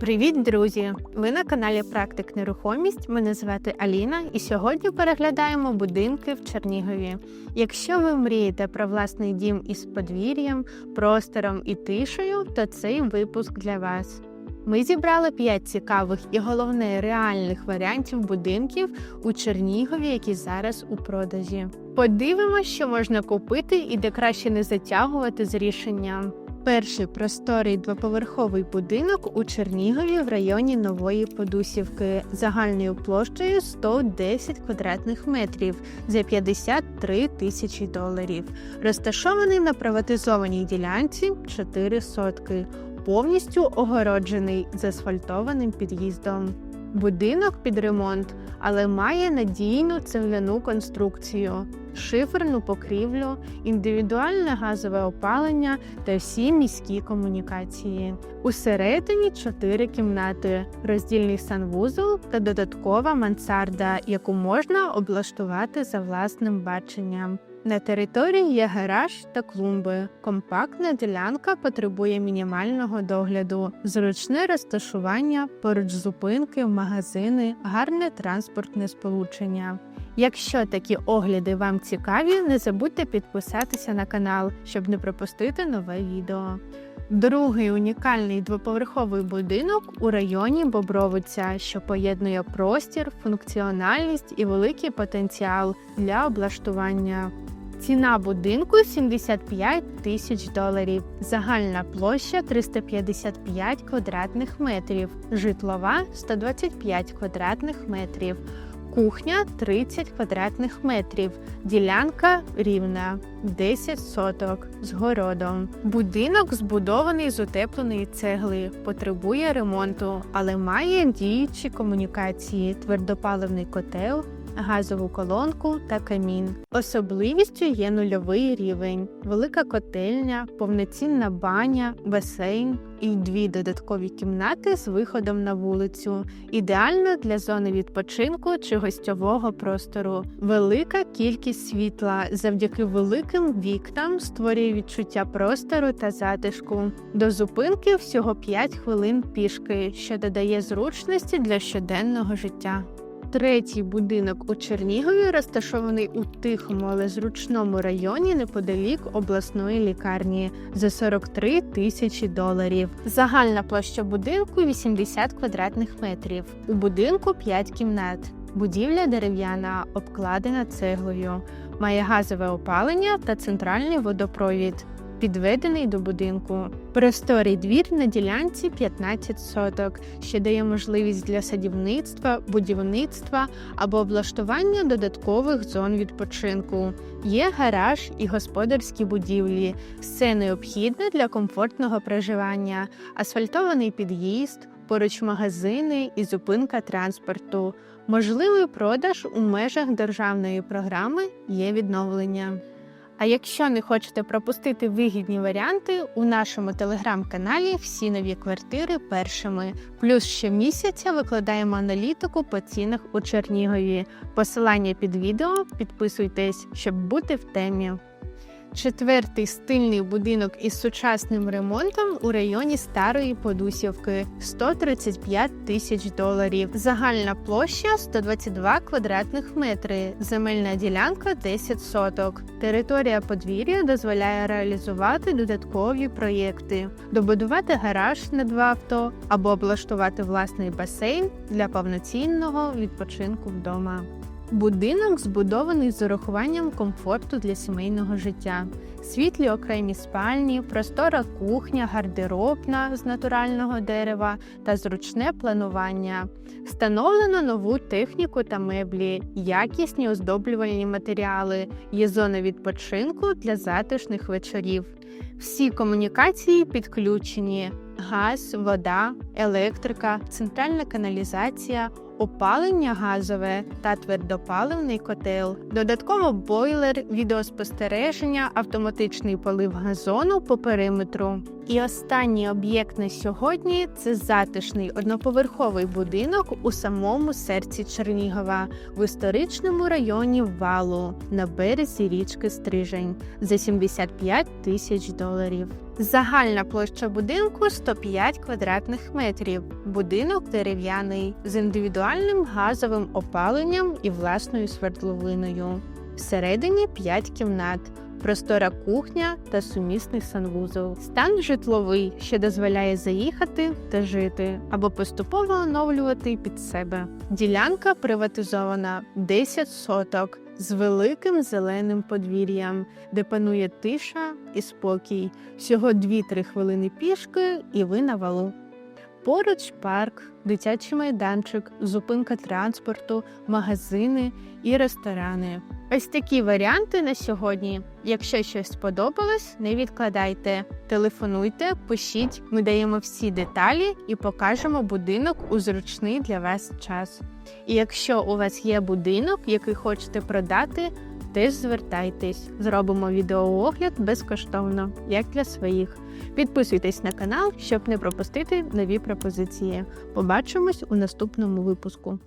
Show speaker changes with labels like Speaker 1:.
Speaker 1: Привіт, друзі! Ви на каналі Практик Нерухомість. Мене звати Аліна, і сьогодні переглядаємо будинки в Чернігові. Якщо ви мрієте про власний дім із подвір'ям, простором і тишею, то цей випуск для вас. Ми зібрали 5 цікавих і головне реальних варіантів будинків у Чернігові, які зараз у продажі. Подивимося, що можна купити і де краще не затягувати з рішенням. Перший просторий двоповерховий будинок у Чернігові в районі Нової Подусівки загальною площею 110 квадратних метрів за 53 тисячі доларів. Розташований на приватизованій ділянці 4 сотки, повністю огороджений з асфальтованим під'їздом. Будинок під ремонт, але має надійну цегляну конструкцію, шиферну покрівлю, індивідуальне газове опалення та всі міські комунікації. Усередині чотири кімнати, роздільний санвузол та додаткова мансарда, яку можна облаштувати за власним баченням. На території є гараж та клумби. Компактна ділянка потребує мінімального догляду, зручне розташування, поруч зупинки, магазини, гарне транспортне сполучення. Якщо такі огляди вам цікаві, не забудьте підписатися на канал, щоб не пропустити нове відео. Другий унікальний двоповерховий будинок у районі Бобровиця, що поєднує простір, функціональність і великий потенціал для облаштування. Ціна будинку 75 тисяч доларів, загальна площа 355 квадратних метрів, житлова 125 квадратних метрів, кухня 30 квадратних метрів, ділянка рівна 10 соток з городом. Будинок збудований з утепленої цегли, потребує ремонту, але має діючі комунікації, твердопаливний котел газову колонку та камін. Особливістю є нульовий рівень, велика котельня, повноцінна баня, басейн і дві додаткові кімнати з виходом на вулицю, ідеально для зони відпочинку чи гостьового простору. Велика кількість світла завдяки великим вікнам створює відчуття простору та затишку. До зупинки всього 5 хвилин пішки, що додає зручності для щоденного життя. Третій будинок у Чернігові розташований у тихому, але зручному районі неподалік обласної лікарні за 43 тисячі доларів. Загальна площа будинку 80 квадратних метрів. У будинку 5 кімнат. Будівля дерев'яна, обкладена цеглою, має газове опалення та центральний водопровід підведений до будинку. Просторий двір на ділянці 15 соток, що дає можливість для садівництва, будівництва або облаштування додаткових зон відпочинку. Є гараж і господарські будівлі, все необхідне для комфортного проживання, асфальтований під'їзд, поруч магазини і зупинка транспорту. Можливий продаж у межах державної програми є відновлення. А якщо не хочете пропустити вигідні варіанти, у нашому телеграм-каналі всі нові квартири першими. Плюс щомісяця викладаємо аналітику по цінах у Чернігові. Посилання під відео, підписуйтесь, щоб бути в темі. Четвертий стильний будинок із сучасним ремонтом у районі Старої Подусівки 135 тисяч доларів. Загальна площа 122 квадратних метри, земельна ділянка 10 соток. Територія подвір'я дозволяє реалізувати додаткові проєкти, добудувати гараж на два авто або облаштувати власний басейн для повноцінного відпочинку вдома. Будинок збудований з урахуванням комфорту для сімейного життя, світлі окремі спальні, простора кухня, гардеробна з натурального дерева та зручне планування. Встановлено нову техніку та меблі, якісні оздоблювальні матеріали, є зона відпочинку для затишних вечорів. Всі комунікації підключені: газ, вода, електрика, центральна каналізація опалення газове та твердопаливний котел, додатково бойлер, відеоспостереження, автоматичний полив газону по периметру. І останній об'єкт на сьогодні це затишний одноповерховий будинок у самому серці Чернігова в історичному районі Валу на березі річки Стрижень за 75 тисяч доларів. Загальна площа будинку 105 квадратних метрів. Будинок дерев'яний з індивідуальним газовим опаленням і власною свердловиною. Всередині 5 кімнат, простора кухня та сумісний санвузол. Стан житловий, що дозволяє заїхати та жити або поступово оновлювати під себе. Ділянка приватизована 10 соток з великим зеленим подвір'ям, де панує тиша і спокій. Всього 2-3 хвилини пішки, і ви на валу. Поруч парк, дитячий майданчик, зупинка транспорту, магазини і ресторани. Ось такі варіанти на сьогодні. Якщо щось сподобалось, не відкладайте. Телефонуйте, пишіть, ми даємо всі деталі і покажемо будинок у зручний для вас час. І якщо у вас є будинок, який хочете продати, теж звертайтесь. Зробимо відеоогляд безкоштовно, як для своїх. Підписуйтесь на канал, щоб не пропустити нові пропозиції. Побачимось у наступному випуску.